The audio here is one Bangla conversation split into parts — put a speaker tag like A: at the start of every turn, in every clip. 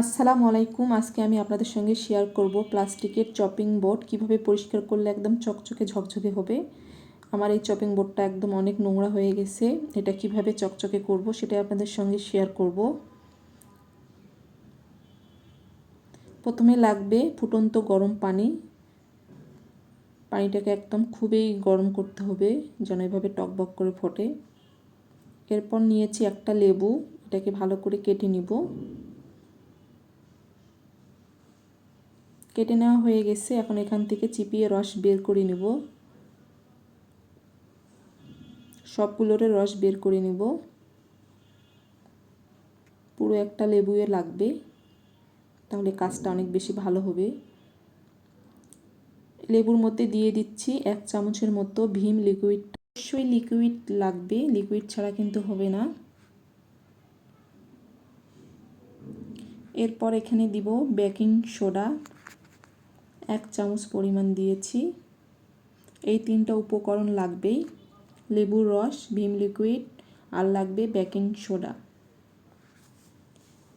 A: আসসালামু আলাইকুম। আজকে আমি আপনাদের সঙ্গে শেয়ার করব প্লাস্টিকের চপিং বোর্ড কীভাবে পরিষ্কার করলে একদম চকচকে ঝকঝকে হবে? আমার এই চপিং বোর্ডটা একদম অনেক নোংরা হয়ে গেছে। এটা কীভাবে চকচকে করব সেটা আপনাদের সঙ্গে শেয়ার করব। প্রথমে লাগবে ফুটন্ত গরম পানি। পানিটাকে একদম খুবই গরম করতে হবে, যেন এভাবে টকবক করে ফোটে। এরপর নিয়েছি একটা লেবু। এটাকে ভালো করে কেটে নিব। কেটে নেওয়া হয়ে গেছে, এখন এখান থেকে চিপিয়ে রস বের করে নেব। সবগুলোরে রস বের করে নেব। পুরো একটা লেবুয়ে লাগবে, তাহলে কাজটা অনেক বেশি ভালো হবে। লেবুর মধ্যে দিয়ে দিচ্ছি এক চামচের মতো ভীম লিকুইড অবশ্যই লিকুইড লাগবে লিকুইড ছাড়া কিন্তু হবে না। এরপর এখানে দিব বেকিং সোডা এক চামচ পরিমাণ দিয়েছি। এই তিনটা উপকরণ লাগবেই। লেবুর রস, ভীম লিকুইড, আর লাগবে বেকিং সোডা।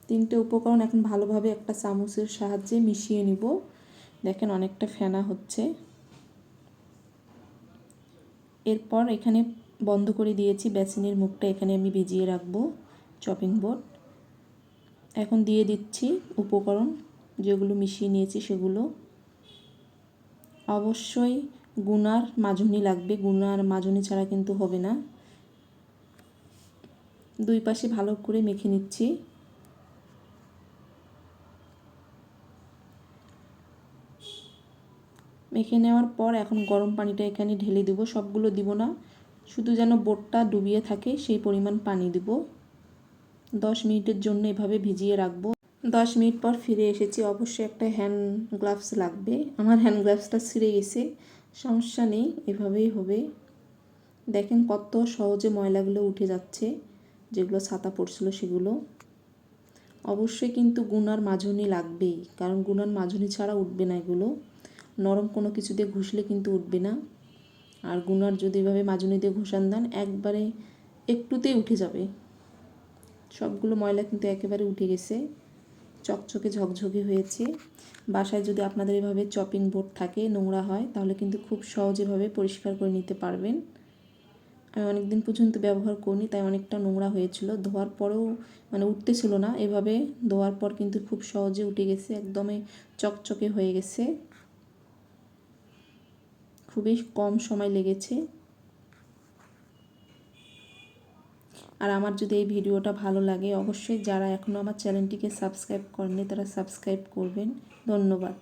A: তিনটে উপকরণ এখন ভালোভাবে একটা চামচের সাহায্যে মিশিয়ে নিব। দেখেন অনেকটা ফেনা হচ্ছে। এরপর এখানে বন্ধ করে দিয়েছি বেসিনের মুখটা। এখানে আমি ভিজিয়ে রাখব চপিং বোর্ড। এখন দিয়ে দিচ্ছি উপকরণ। যেগুলো মিশিয়ে নিয়েছি সেগুলো। অবশ্যই গুনার মাজুনি লাগবে। গুনার মাজুনি ছাড়া কিন্তু হবে না। দুই পাশে ভালো করে মেখে নিচ্ছি। মেখে নেওয়ার পর এখন গরম পানিটা এখানে ঢেলে দেবো। সবগুলো দিব না। শুধু যেন বোটটা ডুবিয়ে থাকে, সেই পরিমাণ পানি দিব। দশ মিনিটের জন্য এভাবে ভিজিয়ে রাখব। দশ মিনিট পর ফিরে এসেছি। অবশ্যই একটা হ্যান্ড গ্লাভস লাগবে। আমার হ্যান্ড গ্লাভসটা ছিঁড়ে গেছে। সমস্যা নেই, এভাবেই হবে। দেখেন কত সহজে ময়লাগুলো উঠে যাচ্ছে, যেগুলো ছাতা পড়ছিল সেগুলো। অবশ্যই কিন্তু গুনার মাঝুনি লাগবেই কারণ গুনার মাঝুনি ছাড়া উঠবে না এগুলো। নরম কোনো কিছু দিয়ে ঘুষলে কিন্তু উঠবে না। আর গুনার যদি এভাবে মাজনি দিয়ে ঘুষান দেন, একবারে একটুতেই উঠে যাবে। সবগুলো ময়লা কিন্তু একেবারে উঠে গেছে। চকচকে ঝকঝকে হয়েছে। বাসায় যদি আপনাদের এভাবে চপিং বোর্ড থাকে, নোংরা হয়, তাহলে কিন্তু খুব সহজেভাবে পরিষ্কার করে নিতে পারবেন। আমি অনেক দিন পর্যন্ত ব্যবহার করিনি, তাই অনেকটা নোংরা হয়েছিল। ধোয়ার পরেও মানে উঠতেছিল না, এভাবে ধোয়ার পর কিন্তু খুব সহজে উঠে গেছে, একদমই চকচকে হয়ে গেছে। খুবই কম সময় লেগেছে। আর আমার যদি এই ভিডিওটা ভালো লাগে, অবশ্যই যারা এখনও আমার চ্যানেলটিকে সাবস্ক্রাইব করেনি তারা সাবস্ক্রাইব করবেন। ধন্যবাদ।